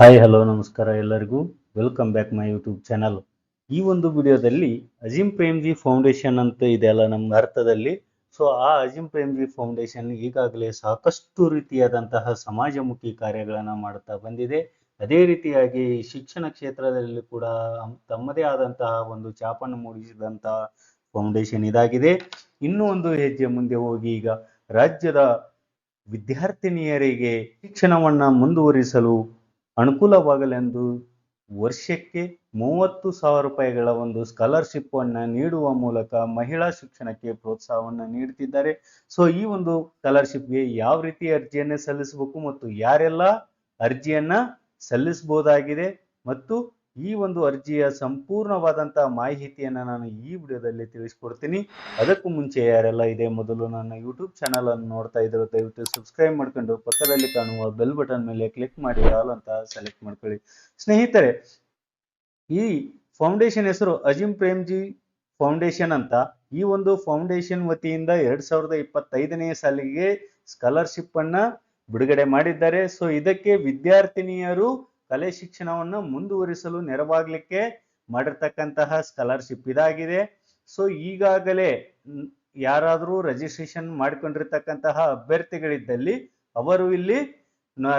Hi hello ನಮಸ್ಕಾರ ಎಲ್ಲರಿಗೂ. Welcome back my YouTube channel ಈ ಒಂದು ವಿಡಿಯೋದಲ್ಲಿ ಅಜಿಮ್ ಪ್ರೇಮ್ಜಿ ಫೌಂಡೇಶನ್ ಅಂತ ಇದೆಯಲ್ಲ ನಮ್ಮ ಅರ್ಥದಲ್ಲಿ ಸೊ ಆ ಅಜಿಮ್ ಪ್ರೇಮ್ಜಿ ಫೌಂಡೇಶನ್ ಈಗಾಗಲೇ ಸಾಕಷ್ಟು ರೀತಿಯಾದಂತಹ ಸಮಾಜಮುಖಿ ಕಾರ್ಯಗಳನ್ನು ಮಾಡುತ್ತಾ ಬಂದಿದೆ. ಅದೇ ರೀತಿಯಾಗಿ ಶಿಕ್ಷಣ ಕ್ಷೇತ್ರದಲ್ಲಿ ಕೂಡ ತಮ್ಮದೇ ಆದಂತಹ ಒಂದು ಚಾಪನ್ನು ಮೂಡಿಸಿದಂತಹ ಫೌಂಡೇಶನ್ ಇದಾಗಿದೆ. ಇನ್ನೂ ಒಂದು ಹೆಜ್ಜೆ ಮುಂದೆ ಹೋಗಿ ಈಗ ರಾಜ್ಯದ ವಿದ್ಯಾರ್ಥಿನಿಯರಿಗೆ ಶಿಕ್ಷಣವನ್ನ ಮುಂದುವರಿಸಲು ಅನುಕೂಲವಾಗಲೆಂದು ವರ್ಷಕ್ಕೆ ಮೂವತ್ತು ಸಾವಿರ ರೂಪಾಯಿಗಳ ಒಂದು ಸ್ಕಾಲರ್ಶಿಪ್ ಅನ್ನ ನೀಡುವ ಮೂಲಕ ಮಹಿಳಾ ಶಿಕ್ಷಣಕ್ಕೆ ಪ್ರೋತ್ಸಾಹವನ್ನು ನೀಡುತ್ತಿದ್ದಾರೆ ಸೊ ಈ ಒಂದು ಸ್ಕಾಲರ್ಶಿಪ್ಗೆ ಯಾವ ರೀತಿ ಅರ್ಜಿಯನ್ನ ಸಲ್ಲಿಸಬೇಕು ಮತ್ತು ಯಾರೆಲ್ಲ ಅರ್ಜಿಯನ್ನ ಸಲ್ಲಿಸಬಹುದಾಗಿದೆ ಮತ್ತು ಈ ಒಂದು ಅರ್ಜಿಯ ಸಂಪೂರ್ಣವಾದಂತಹ ಮಾಹಿತಿಯನ್ನ ನಾನು ಈ ವಿಡಿಯೋದಲ್ಲಿ ತಿಳಿಸ್ಕೊಡ್ತೀನಿ. ಅದಕ್ಕೂ ಮುಂಚೆ ಯಾರೆಲ್ಲ ಇದೆ ಮೊದಲು ನನ್ನ ಯೂಟ್ಯೂಬ್ ಚಾನಲ್ ಅನ್ನು ನೋಡ್ತಾ ಇದ್ರು, ದಯವಿಟ್ಟು ಸಬ್ಸ್ಕ್ರೈಬ್ ಮಾಡ್ಕೊಂಡು ಪಕ್ಕದಲ್ಲಿ ಕಾಣುವ ಬೆಲ್ ಬಟನ್ ಮೇಲೆ ಕ್ಲಿಕ್ ಮಾಡಿ ಆಲ್ ಅಂತ ಸೆಲೆಕ್ಟ್ ಮಾಡ್ಕೊಳ್ಳಿ. ಸ್ನೇಹಿತರೆ, ಈ ಫೌಂಡೇಶನ್ ಹೆಸರು ಅಜಿಮ್ ಪ್ರೇಮ್ಜಿ ಫೌಂಡೇಶನ್ ಅಂತ. ಈ ಒಂದು ಫೌಂಡೇಶನ್ ವತಿಯಿಂದ ಎರಡ್ ಸಾವಿರದ ಇಪ್ಪತ್ತೈದನೇ ಸಾಲಿಗೆ ಸ್ಕಾಲರ್ಶಿಪ್ ಅನ್ನ ಬಿಡುಗಡೆ ಮಾಡಿದ್ದಾರೆ. ಸೊ, ಇದಕ್ಕೆ ವಿದ್ಯಾರ್ಥಿನಿಯರು ಕಲೆ ಶಿಕ್ಷಣವನ್ನು ಮುಂದುವರಿಸಲು ನೆರವಾಗಲಿಕ್ಕೆ ಮಾಡಿರ್ತಕ್ಕಂತಹ ಸ್ಕಾಲರ್ಶಿಪ್ ಇದಾಗಿದೆ. ಸೊ ಈಗಾಗಲೇ ಯಾರಾದರೂ ರಿಜಿಸ್ಟ್ರೇಷನ್ ಮಾಡ್ಕೊಂಡಿರ್ತಕ್ಕಂತಹ ಅಭ್ಯರ್ಥಿಗಳಿದ್ದಲ್ಲಿ ಅವರು ಇಲ್ಲಿ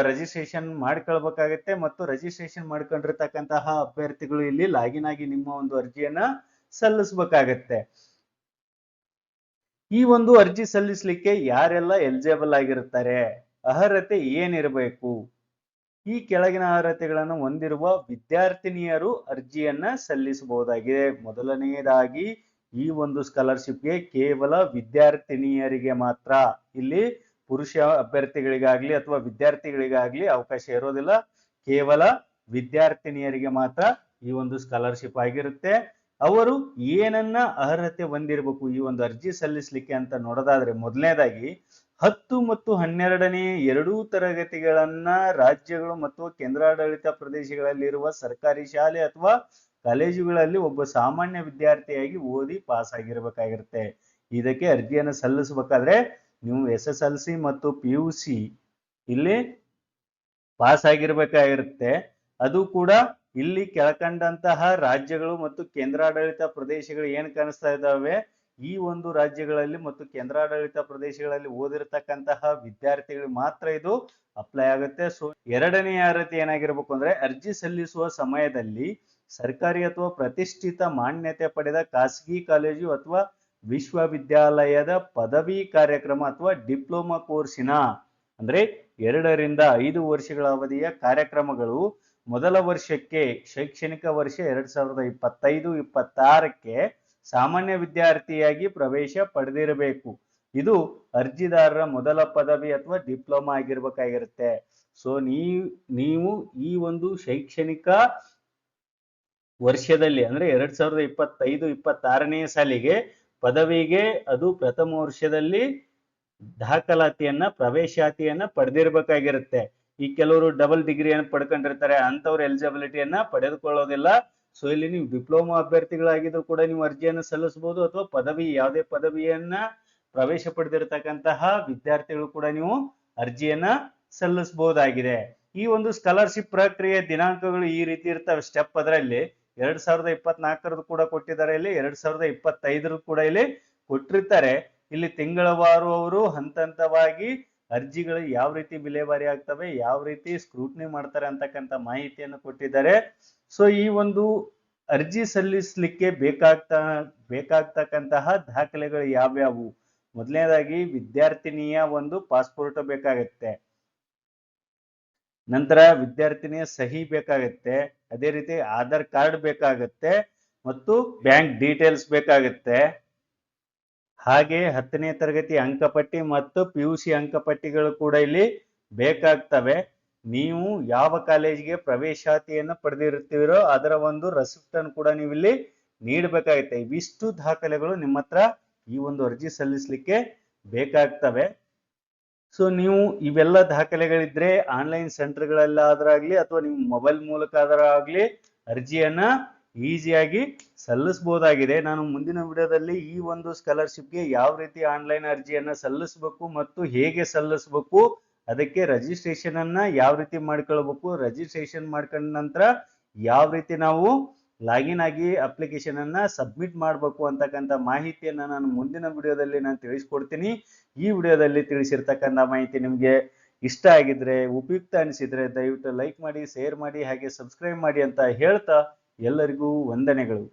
ರಿಜಿಸ್ಟ್ರೇಷನ್ ಮಾಡ್ಕೊಳ್ಬೇಕಾಗತ್ತೆ ಮತ್ತು ರಿಜಿಸ್ಟ್ರೇಷನ್ ಮಾಡ್ಕೊಂಡಿರ್ತಕ್ಕಂತಹ ಅಭ್ಯರ್ಥಿಗಳು ಇಲ್ಲಿ ಲಾಗಿನ್ ಆಗಿ ನಿಮ್ಮ ಒಂದು ಅರ್ಜಿಯನ್ನ ಸಲ್ಲಿಸಬೇಕಾಗತ್ತೆ. ಈ ಒಂದು ಅರ್ಜಿ ಸಲ್ಲಿಸಲಿಕ್ಕೆ ಯಾರೆಲ್ಲ ಎಲಿಜಿಬಲ್ ಆಗಿರುತ್ತಾರೆ? ಅರ್ಹತೆ ಏನಿರಬೇಕು? ಈ ಕೆಳಗಿನ ಅರ್ಹತೆಗಳನ್ನು ಹೊಂದಿರುವ ವಿದ್ಯಾರ್ಥಿನಿಯರು ಅರ್ಜಿಯನ್ನ ಸಲ್ಲಿಸಬಹುದಾಗಿದೆ. ಮೊದಲನೆಯದಾಗಿ ಈ ಒಂದು ಸ್ಕಾಲರ್ಶಿಪ್ಗೆ ಕೇವಲ ವಿದ್ಯಾರ್ಥಿನಿಯರಿಗೆ ಮಾತ್ರ. ಇಲ್ಲಿ ಪುರುಷ ಅಭ್ಯರ್ಥಿಗಳಿಗಾಗ್ಲಿ ಅಥವಾ ವಿದ್ಯಾರ್ಥಿಗಳಿಗಾಗ್ಲಿ ಅವಕಾಶ ಇರೋದಿಲ್ಲ. ಕೇವಲ ವಿದ್ಯಾರ್ಥಿನಿಯರಿಗೆ ಮಾತ್ರ ಈ ಒಂದು ಸ್ಕಾಲರ್ಶಿಪ್ ಆಗಿರುತ್ತೆ. ಅವರು ಏನನ್ನ ಅರ್ಹತೆ ಹೊಂದಿರಬೇಕು ಈ ಒಂದು ಅರ್ಜಿ ಸಲ್ಲಿಸಲಿಕ್ಕೆ ಅಂತ ನೋಡೋದಾದ್ರೆ ಮೊದಲನೇದಾಗಿ ಹತ್ತು ಮತ್ತು ಹನ್ನೆರಡನೇ ಎರಡೂ ತರಗತಿಗಳನ್ನ ರಾಜ್ಯಗಳು ಮತ್ತು ಕೇಂದ್ರಾಡಳಿತ ಪ್ರದೇಶಗಳಲ್ಲಿರುವ ಸರ್ಕಾರಿ ಶಾಲೆ ಅಥವಾ ಕಾಲೇಜುಗಳಲ್ಲಿ ಒಬ್ಬ ಸಾಮಾನ್ಯ ವಿದ್ಯಾರ್ಥಿಯಾಗಿ ಓದಿ ಪಾಸ್ ಆಗಿರ್ಬೇಕಾಗಿರುತ್ತೆ ಇದಕ್ಕೆ ಅರ್ಜಿಯನ್ನು ಸಲ್ಲಿಸಬೇಕಾದ್ರೆ ನೀವು ಎಸ್ ಎಸ್ ಎಲ್ ಸಿ ಮತ್ತು ಪಿ ಯು ಸಿ ಇಲ್ಲಿ ಪಾಸ್ ಆಗಿರ್ಬೇಕಾಗಿರುತ್ತೆ ಅದು ಕೂಡ ಇಲ್ಲಿ ಕೆಳಕಂಡಂತಹ ರಾಜ್ಯಗಳು ಮತ್ತು ಕೇಂದ್ರಾಡಳಿತ ಪ್ರದೇಶಗಳು ಏನ್ ಕಾಣಿಸ್ತಾ ಇದ್ದಾವೆ? ಈ ಒಂದು ರಾಜ್ಯಗಳಲ್ಲಿ ಮತ್ತು ಕೇಂದ್ರಾಡಳಿತ ಪ್ರದೇಶಗಳಲ್ಲಿ ಓದಿರತಕ್ಕಂತಹ ವಿದ್ಯಾರ್ಥಿಗಳಿಗೆ ಮಾತ್ರ ಇದು ಅಪ್ಲೈ ಆಗುತ್ತೆ. ಸೊ ಎರಡನೆಯ ಅರ್ಹತೆ ಏನಾಗಿರ್ಬೇಕು ಅಂದ್ರೆ ಅರ್ಜಿ ಸಲ್ಲಿಸುವ ಸಮಯದಲ್ಲಿ ಸರ್ಕಾರಿ ಅಥವಾ ಪ್ರತಿಷ್ಠಿತ ಮಾನ್ಯತೆ ಪಡೆದ ಖಾಸಗಿ ಕಾಲೇಜು ಅಥವಾ ವಿಶ್ವವಿದ್ಯಾಲಯದ ಪದವಿ ಕಾರ್ಯಕ್ರಮ ಅಥವಾ ಡಿಪ್ಲೊಮಾ ಕೋರ್ಸಿನ ಅಂದ್ರೆ ಎರಡರಿಂದ ಐದು ವರ್ಷಗಳ ಅವಧಿಯ ಕಾರ್ಯಕ್ರಮಗಳು ಮೊದಲ ವರ್ಷಕ್ಕೆ ಶೈಕ್ಷಣಿಕ ವರ್ಷ ಎರಡ್ ಸಾವಿರದ ಇಪ್ಪತ್ತೈದು, ಇಪ್ಪತ್ತಾರಕ್ಕೆ ಸಾಮಾನ್ಯ ವಿದ್ಯಾರ್ಥಿಯಾಗಿ ಪ್ರವೇಶ ಪಡೆದಿರಬೇಕು. ಇದು ಅರ್ಜಿದಾರರ ಮೊದಲ ಪದವಿ ಅಥವಾ ಡಿಪ್ಲೊಮಾ ಆಗಿರ್ಬೇಕಾಗಿರುತ್ತೆ. ಸೊ ನೀವು ಈ ಒಂದು ಶೈಕ್ಷಣಿಕ ವರ್ಷದಲ್ಲಿ, ಅಂದ್ರೆ ಎರಡ್ ಸಾವಿರದ ಇಪ್ಪತ್ತೈದು, ಇಪ್ಪತ್ತಾರನೇ ಸಾಲಿಗೆ ಪದವಿಗೆ ಅದು ಪ್ರಥಮ ವರ್ಷದಲ್ಲಿ ದಾಖಲಾತಿಯನ್ನ, ಪ್ರವೇಶಾತಿಯನ್ನ ಪಡೆದಿರ್ಬೇಕಾಗಿರುತ್ತೆ. ಈ ಕೆಲವರು ಡಬಲ್ ಡಿಗ್ರಿಯನ್ನು ಪಡ್ಕೊಂಡಿರ್ತಾರೆ ಅಂತವ್ರ ಎಲಿಜಿಬಿಲಿಟಿಯನ್ನ ಪಡೆದುಕೊಳ್ಳೋದಿಲ್ಲ. ಸೊ ಇಲ್ಲಿ ನೀವು ಡಿಪ್ಲೊಮಾ ಅಭ್ಯರ್ಥಿಗಳಾಗಿದ್ರು ಕೂಡ ನೀವು ಅರ್ಜಿಯನ್ನು ಸಲ್ಲಿಸಬಹುದು ಅಥವಾ ಪದವಿ, ಯಾವುದೇ ಪದವಿಯನ್ನ ಪ್ರವೇಶ ಪಡೆದಿರತಕ್ಕಂತಹ ವಿದ್ಯಾರ್ಥಿಗಳು ಕೂಡ ನೀವು ಅರ್ಜಿಯನ್ನ ಸಲ್ಲಿಸಬಹುದಾಗಿದೆ. ಈ ಒಂದು ಸ್ಕಾಲರ್ಶಿಪ್ ಪ್ರಕ್ರಿಯೆ ದಿನಾಂಕಗಳು ಈ ರೀತಿ ಇರ್ತವೆ. ಸ್ಟೆಪ್ ಅದರಲ್ಲಿ ಎರಡ್ ಸಾವಿರದ ಇಪ್ಪತ್ನಾಲ್ಕರದ್ದು ಕೂಡ ಕೊಟ್ಟಿದ್ದಾರೆ. ಇಲ್ಲಿ ಎರಡ್ ಸಾವಿರದ ಇಪ್ಪತ್ತೈದರದ್ದು ಕೂಡ ಇಲ್ಲಿ ಕೊಟ್ಟಿರ್ತಾರೆ. ಇಲ್ಲಿ ತಿಂಗಳವಾರು ಅವರು ಹಂತ ಹಂತವಾಗಿ ಅರ್ಜಿಗಳು ಯಾವ ರೀತಿ ವಿಲೇವಾರಿ ಆಗ್ತವೆ, ಯಾವ ರೀತಿ ಸ್ಕ್ರೂಟ್ನಿ ಮಾಡ್ತಾರೆ ಅಂತಕ್ಕಂಥ ಮಾಹಿತಿಯನ್ನು ಕೊಟ್ಟಿದ್ದಾರೆ. ಸೊ ಈ ಒಂದು ಅರ್ಜಿ ಸಲ್ಲಿಸಲಿಕ್ಕೆ ಬೇಕಾಗ್ತ, ಬೇಕಾಗ್ತಕ್ಕಂತಹ ದಾಖಲೆಗಳು ಯಾವ್ಯಾವು? ಮೊದಲನೇದಾಗಿ ವಿದ್ಯಾರ್ಥಿನಿಯ ಒಂದು ಪಾಸ್ಪೋರ್ಟ್ ಬೇಕಾಗತ್ತೆ. ನಂತರ ವಿದ್ಯಾರ್ಥಿನಿಯ ಸಹಿ ಬೇಕಾಗತ್ತೆ, ಅದೇ ರೀತಿ ಆಧಾರ್ ಕಾರ್ಡ್ ಬೇಕಾಗತ್ತೆ, ಮತ್ತು ಬ್ಯಾಂಕ್ ಡೀಟೇಲ್ಸ್ ಬೇಕಾಗುತ್ತೆ. ಹಾಗೆ ಹತ್ತನೇ ತರಗತಿ ಅಂಕಪಟ್ಟಿ ಮತ್ತು ಪಿ ಯು ಸಿ ಅಂಕಪಟ್ಟಿಗಳು ಕೂಡ ಇಲ್ಲಿ ಬೇಕಾಗ್ತವೆ. ನೀವು ಯಾವ ಕಾಲೇಜಿಗೆ ಪ್ರವೇಶಾತಿಯನ್ನು ಪಡೆದಿರುತ್ತೀರೋ ಅದರ ಒಂದು ರೆಸಿಪ್ಟ್ ಅನ್ನು ಕೂಡ ನೀವು ಇಲ್ಲಿ ನೀಡಬೇಕಾಗುತ್ತೆ. ಇವಿಷ್ಟು ದಾಖಲೆಗಳು ನಿಮ್ಮ ಹತ್ರ ಈ ಒಂದು ಅರ್ಜಿ ಸಲ್ಲಿಸಲಿಕ್ಕೆ ಬೇಕಾಗ್ತವೆ. ಸೊ, ನೀವು ಇವೆಲ್ಲ ದಾಖಲೆಗಳಿದ್ರೆ ಆನ್ಲೈನ್ ಸೆಂಟರ್ಗಳಲ್ಲಾದ್ರಾಗ್ಲಿ ಅಥವಾ ನಿಮ್ಮ ಮೊಬೈಲ್ ಮೂಲಕ ಆದ್ರಾಗ್ಲಿ ಅರ್ಜಿಯನ್ನ ಈಸಿಯಾಗಿ ಸಲ್ಲಿಸಬಹುದಾಗಿದೆ ನಾನು ಮುಂದಿನ ವಿಡಿಯೋದಲ್ಲಿ ಈ ಒಂದು ಸ್ಕಾಲರ್ಶಿಪ್ಗೆ ಯಾವ ರೀತಿ ಆನ್ಲೈನ್ ಅರ್ಜಿಯನ್ನು ಸಲ್ಲಿಸಬೇಕು ಮತ್ತು ಹೇಗೆ ಸಲ್ಲಿಸಬೇಕು, ಅದಕ್ಕೆ ರಿಜಿಸ್ಟ್ರೇಷನ್ ಅನ್ನ ಯಾವ ರೀತಿ ಮಾಡ್ಕೊಳ್ಬೇಕು, ರಿಜಿಸ್ಟ್ರೇಷನ್ ಮಾಡ್ಕೊಂಡ ನಂತರ ಯಾವ ರೀತಿ ನಾವು ಲಾಗಿನ್ ಆಗಿ ಅಪ್ಲಿಕೇಶನ್ ಅನ್ನ ಸಬ್ಮಿಟ್ ಮಾಡಬೇಕು ಅಂತಕ್ಕಂಥ ಮಾಹಿತಿಯನ್ನು ನಾನು ಮುಂದಿನ ವಿಡಿಯೋದಲ್ಲಿ ನಾನು ತಿಳಿಸ್ಕೊಡ್ತೀನಿ. ಈ ವಿಡಿಯೋದಲ್ಲಿ ತಿಳಿಸಿರ್ತಕ್ಕಂಥ ಮಾಹಿತಿ ನಿಮಗೆ ಇಷ್ಟ ಆಗಿದ್ರೆ, ಉಪಯುಕ್ತ ಅನಿಸಿದ್ರೆ ದಯವಿಟ್ಟು ಲೈಕ್ ಮಾಡಿ, ಶೇರ್ ಮಾಡಿ, ಹಾಗೆ ಸಬ್ಸ್ಕ್ರೈಬ್ ಮಾಡಿ ಅಂತ ಹೇಳ್ತಾ ಎಲ್ಲರಿಗೂ ವಂದನೆಗಳು.